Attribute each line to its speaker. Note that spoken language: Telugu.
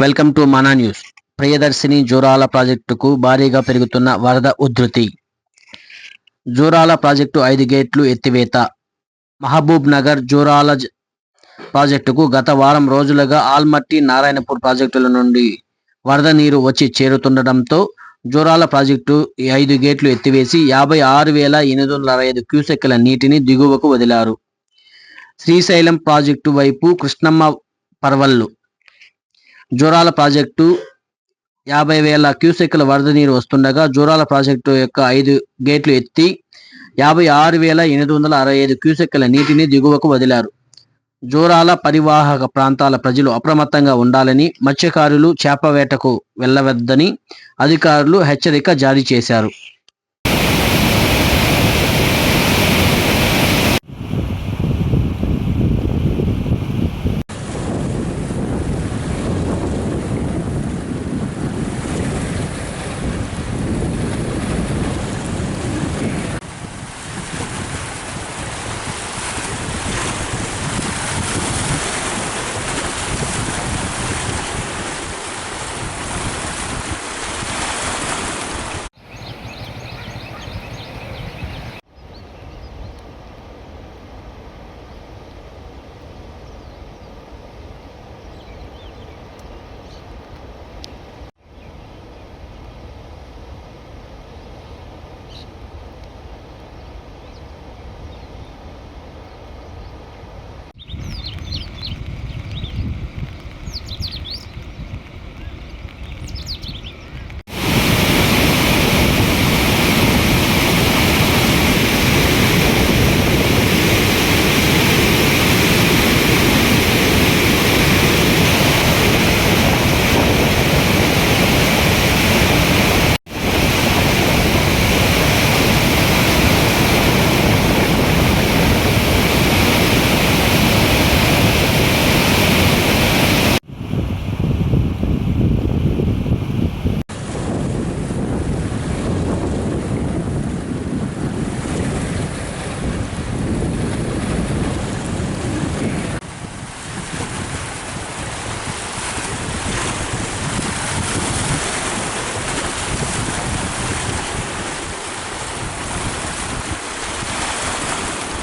Speaker 1: Welcome to Mana news. Priyadarshini Jurala ప్రాజెక్టుకు భారీగా పెరుగుతున్న వరద ఉధృతి. జూరాల ప్రాజెక్టు ఐదు గేట్లు ఎత్తివేత. మహబూబ్ నగర్ జూరాల జ- ప్రాజెక్టుకు గత వారం రోజులుగా ఆల్మట్టి నారాయణపూర్ ప్రాజెక్టుల నుండి వరద నీరు వచ్చి చేరుతుండటంతో జూరాల ప్రాజెక్టు ఈ ఐదు గేట్లు ఎత్తివేసి యాభై ఆరు వేల ఎనిమిది వందల అరవై ఐదు క్యూసెక్కుల నీటిని దిగువకు వదిలారు. శ్రీశైలం ప్రాజెక్టు వైపు కృష్ణమ్మ పర్వళ్ళు జూరాల ప్రాజెక్టు యాభై వేల క్యూసెక్ల వరద నీరు వస్తుండగా జూరాల ప్రాజెక్టు యొక్క ఐదు గేట్లు ఎత్తి యాభై ఆరు వేల ఎనిమిది వందల అరవై ఐదు క్యూసెక్ల నీటిని దిగువకు వదిలారు. జూరాల పరివాహక ప్రాంతాల ప్రజలు అప్రమత్తంగా ఉండాలని మత్స్యకారులు చేప వేటకు వెళ్ళవద్దని అధికారులు హెచ్చరిక జారీ చేశారు.